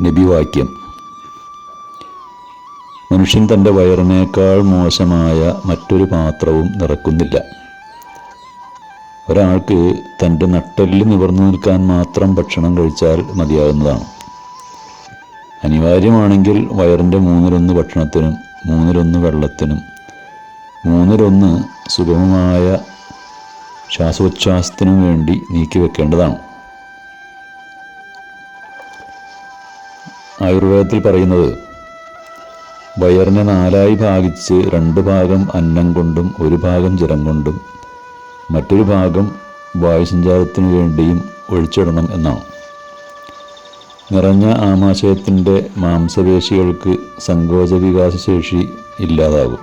നബിവാക്യം. മനുഷ്യൻ തന്റെ വയറിനേക്കാൾ മോശമായ മറ്റൊരു പാത്രവും നിറക്കുന്നില്ല. ഒരാൾക്ക് തന്റെ നട്ടെല്ല് നിവർന്നു നിൽക്കാൻ മാത്രം ഭക്ഷണം കഴിച്ചാൽ മതിയാകുന്നതാണ്. അനിവാര്യമാണെങ്കിൽ വയറിന്റെ മൂന്നിലൊന്ന് ഭക്ഷണത്തിനും മൂന്നിലൊന്ന് വെള്ളത്തിനും മൂന്നിലൊന്ന് സുഗമമായ ശ്വാസോച്ഛ്വാസത്തിനും വേണ്ടി നീക്കി വെക്കേണ്ടതാണ്. ആയുർവേദത്തിൽ പറയുന്നത് വയറിനെ നാലായി ഭാഗിച്ച് രണ്ട് ഭാഗം അന്നം കൊണ്ടും ഒരു ഭാഗം ജലം കൊണ്ടും മറ്റൊരു ഭാഗം വായുസഞ്ചാരത്തിനു വേണ്ടിയും ഒഴിച്ചിടണം എന്നാണ്. നിറഞ്ഞ ആമാശയത്തിന്റെ മാംസപേശികൾക്ക് സങ്കോച വികാസശേഷി ഇല്ലാതാകും.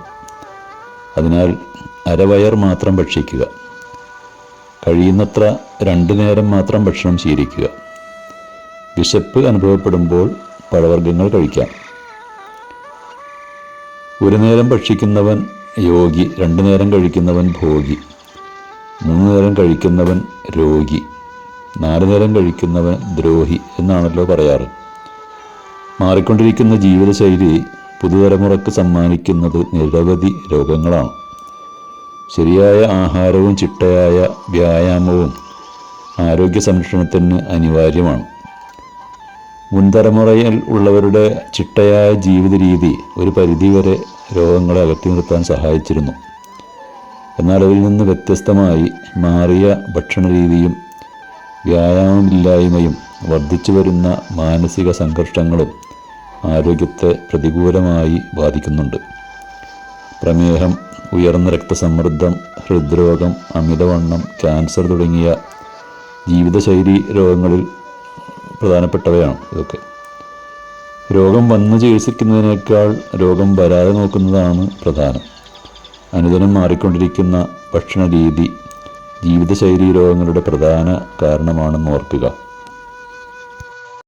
അതിനാൽ അരവയർ മാത്രം ഭക്ഷിക്കുക. കഴിയുന്നത്ര രണ്ടു നേരം മാത്രം ഭക്ഷണം ശീലിക്കുക. വിശപ്പ് അനുഭവപ്പെടുമ്പോൾ പഴവർഗങ്ങൾ കഴിക്കാം. ഒരു നേരം ഭക്ഷിക്കുന്നവൻ യോഗി രണ്ടു നേരം കഴിക്കുന്നവൻ ഭോഗി മൂന്ന് നേരം കഴിക്കുന്നവൻ രോഗി നാല് നേരം കഴിക്കുന്നവൻ ദ്രോഹി എന്നാണല്ലോ പറയാറ്. മാറിക്കൊണ്ടിരിക്കുന്ന ജീവിതശൈലി പുതുതലമുറക്ക് സമ്മാനിക്കുന്നത് നിരവധി രോഗങ്ങളാണ്. ശരിയായ ആഹാരവും ചിട്ടയായ വ്യായാമവും ആരോഗ്യ സംരക്ഷണത്തിന് അനിവാര്യമാണ്. മുൻതലമുറയിൽ ഉള്ളവരുടെ ചിട്ടയായ ജീവിത രീതി ഒരു പരിധിവരെ രോഗങ്ങളെ അകറ്റി നിർത്താൻ സഹായിച്ചിരുന്നു. എന്നാൽ അതിൽ നിന്ന് വ്യത്യസ്തമായി മാറിയ ഭക്ഷണ രീതിയും വ്യായാമമില്ലായ്മയും വർദ്ധിച്ചു വരുന്ന മാനസിക സംഘർഷങ്ങളും ആരോഗ്യത്തെ പ്രതികൂലമായി ബാധിക്കുന്നുണ്ട്. പ്രമേഹം ഉയർന്ന രക്തസമ്മർദ്ദം ഹൃദ്രോഗം അമിതവണ്ണം ക്യാൻസർ തുടങ്ങിയ ജീവിതശൈലി രോഗങ്ങളിൽ പ്രധാനപ്പെട്ടവയാണ് ഇതൊക്കെ. രോഗം വന്ന് ചികിത്സിക്കുന്നതിനേക്കാൾ രോഗം വരാതെ നോക്കുന്നതാണ് പ്രധാനം. അനുദിനം മാറിക്കൊണ്ടിരിക്കുന്ന ഭക്ഷണ രീതി ജീവിതശൈലി രോഗങ്ങളുടെ പ്രധാന കാരണമാണെന്ന് ഓർക്കുക.